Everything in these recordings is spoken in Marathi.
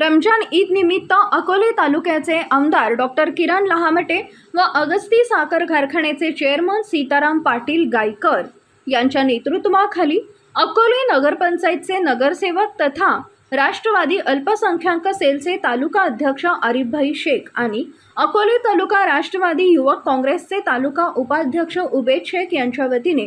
रमजान ईद निमित्त अकोले तालुक्याचे आमदार डॉक्टर किरण लहामटे व अगस्ती साखर कारखान्याचे चेअरमन सीताराम पाटील गायकर यांच्या नेतृत्वाखाली अकोले नगरपंचायतचे नगरसेवक तथा राष्ट्रवादी अल्पसंख्याक सेलचे तालुका अध्यक्ष आरिफभाई शेख आणि अकोले तालुका राष्ट्रवादी युवक काँग्रेसचे तालुका उपाध्यक्ष उबेद शेख यांच्या वतीने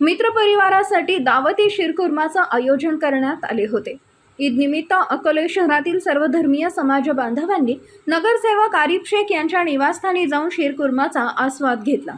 मित्रपरिवारासाठी दावती शिरकुर्माचं आयोजन करण्यात आले होते. ईदनिमित्त अकोले शहरातील सर्व धर्मीय समाज बांधवांनी नगरसेवक आरिफ शेख यांच्या निवासस्थानी जाऊन शिरकुर्माचा आस्वाद घेतला.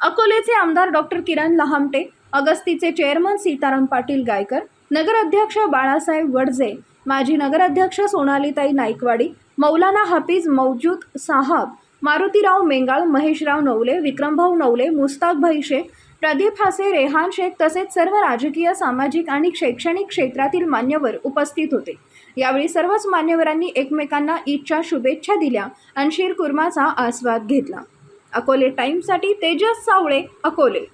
अकोलेचे आमदार डॉक्टर किरण लहामटे अगस्तीचे चेअरमन सीताराम पाटील गायकर नगराध्यक्ष बाळासाहेब वडजे माजी नगराध्यक्ष सोनालीताई नाईकवाडी मौलाना हाफिज मौजूद साहब मारुतीराव मेंगाळ महेशराव नवले विक्रमभाऊ नवले मुस्ताकभाई शेख प्रदीप हासे रेहान शेख तसेच सर्व राजकीय सामाजिक आणि शैक्षणिक क्षेत्रातील मान्यवर उपस्थित होते. यावेळी सर्वच मान्यवरांनी एकमेकांना ईदच्या शुभेच्छा दिल्या आणि शिरकुर्माचा आस्वाद घेतला. अकोले टाइम्ससाठी तेजस सावळे अकोले.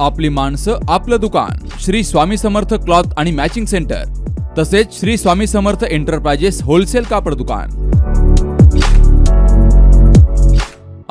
आपली माणसं आपलं दुकान. श्री स्वामी समर्थ क्लॉथ आणि मॅचिंग सेंटर. तसेच श्री स्वामी समर्थ एंटरप्राइजेस होलसेल कापड दुकान.